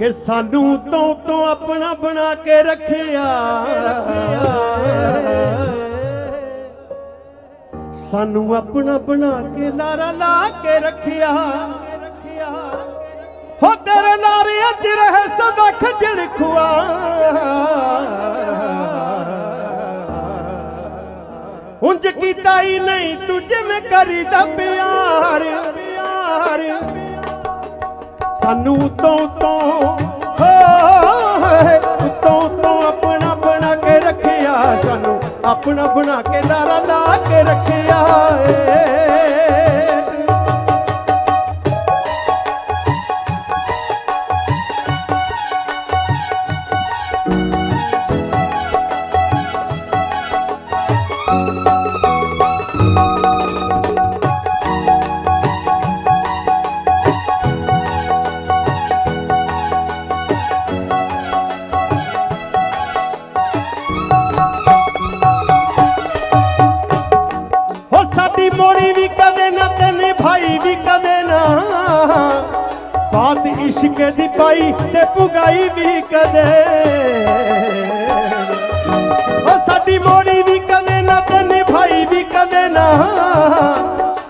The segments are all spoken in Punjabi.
ਕਿ ਸਾਨੂੰ ਤੋਂ ਤੋਂ ਆਪਣਾ ਬਣਾ ਕੇ ਰੱਖਿਆ। ਸਾਨੂੰ ਆਪਣਾ ਬਣਾ ਕੇ ਨਾਰਾ ਲਾ ਕੇ ਰੱਖਿਆ। ਹੋ ਤੇਰੇ ਲਾਰਿਆਂ ਚ ਰਹੇ ਸਦਾ ਖਜਲ ਖੁਆ। ਉਂਝ ਕੀਤਾ ਹੀ ਨਹੀਂ ਤੂੰ ਜਿਵੇਂ ਕਰੀਦਾ ਪਿਆਰ ਪਿਆਰ। ਸਾਨੂੰ ਉਤੋਂ ਤੋਂ ਹੋਏ, ਉਤੋਂ ਤੋਂ ਆਪਣਾ ਬਣਾ ਕੇ ਰੱਖਿਆ, ਸਾਨੂੰ ਆਪਣਾ ਬਣਾ ਕੇ ਲਾਰਾ ਲਾ ਕੇ ਰੱਖਿਆ ਏ। ਸਾਡੀ ਵੀ ਕਦੇ ਨਾ ਤੇ ਨਿਭਾਈ ਵੀ ਕਦੇ ਨਾ। ਬਾਤ ਇਸ਼ਕ ਦੀ ਪਾਈ ਤੇ ਪੁਗਾਈ ਵੀ ਕਦੇ। ਹੋ ਸਾਡੀ ਮੋੜੀ ਵੀ ਕਦੇ ਨਾ ਤੇ ਨਿਭਾਈ ਵੀ ਕਦੇ ਨਾ।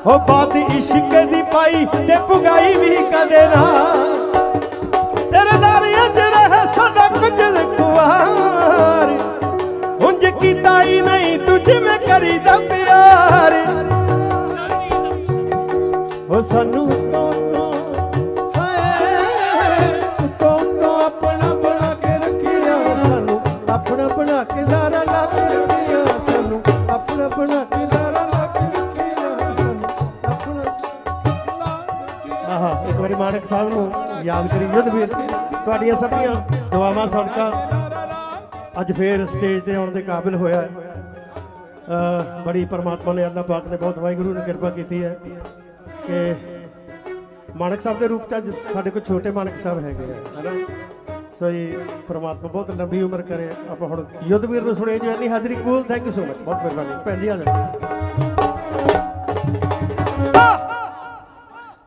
ਉਹ ਬਾਤ ਇਸ਼ਕ ਦੀ ਪਾਈ ਤੇ ਪੁਗਾਈ ਵੀ ਕਦੇ ਨਾ। ਤੇਰੇ ਨਾਲ ਚ ਰਹਿ ਸਾਡਾ ਕੁਝ ਲਖਵਾਰ ਉਂਝ ਕੀਤਾ ਹੀ ਨਹੀਂ ਤੂੰ ਜਿਵੇਂ ਕਰੀਦਾ ਪਿਆਰ। ਸਾਨੂੰ ਤੋਂ ਹਾਏ ਤੋਂ ਆਪਣਾ ਬਣਾ ਕੇ ਰੱਖਿਆ ਸਾਨੂੰ। ਆਪਣਾ ਬਣਾ ਕੇ ਲਾਰਾ ਲਾ ਰੱਖਿਆ ਸਾਨੂੰ। ਆਪਣਾ ਬਣਾ ਕੇ ਲਾਰਾ ਲਾ ਰੱਖਿਆ ਸਾਨੂੰ। ਆਪਣਾ ਆਹਾ ਇੱਕ ਵਾਰੀ ਮਾਨਕ ਸਾਹਿਬ ਨੂੰ ਯਾਦ ਕਰੀ ਜਦਵੀਰ ਤੁਹਾਡੀਆਂ ਸਭੀਆਂ ਦੁਆਵਾਂ ਸਦਕਾ ਅੱਜ ਫੇਰ ਸਟੇਜ ਤੇ ਆਉਣ ਦੇ ਕਾਬਿਲ ਹੋਇਆ। ਹੈ ਬੜੀ ਪਰਮਾਤਮਾ ਨੇ ਅੱਲਾਹ ਪਾਕ ਨੇ ਬਹੁਤ ਵਾਹਿਗੁਰੂ ਨੇ ਕਿਰਪਾ ਕੀਤੀ ਹੈ। ਕਿ ਮਾਨਕ ਸਾਹਿਬ ਦੇ ਰੂਪ ਚ ਅੱਜ ਸਾਡੇ ਕੋਲ ਛੋਟੇ ਮਾਨਕ ਸਾਹਿਬ ਹੈਗੇ ਆ, ਹੈਨਾ? ਸੋ ਜੀ ਪਰਮਾਤਮਾ ਬਹੁਤ ਲੰਬੀ ਉਮਰ ਕਰੇ। ਆਪਾਂ ਹੁਣ ਯੁੱਧਵੀਰ ਨੂੰ ਸੁਣੇ ਜੋ, ਇੰਨੀ ਹਾਜ਼ਰੀ ਕਬੂਲ। ਥੈਂਕ ਯੂ ਸੋ ਮਚ ਬਹੁਤ ਮਿਹਰਬਾਨੀ। ਭੈਣ ਜੀ, ਆ ਜਾਓ।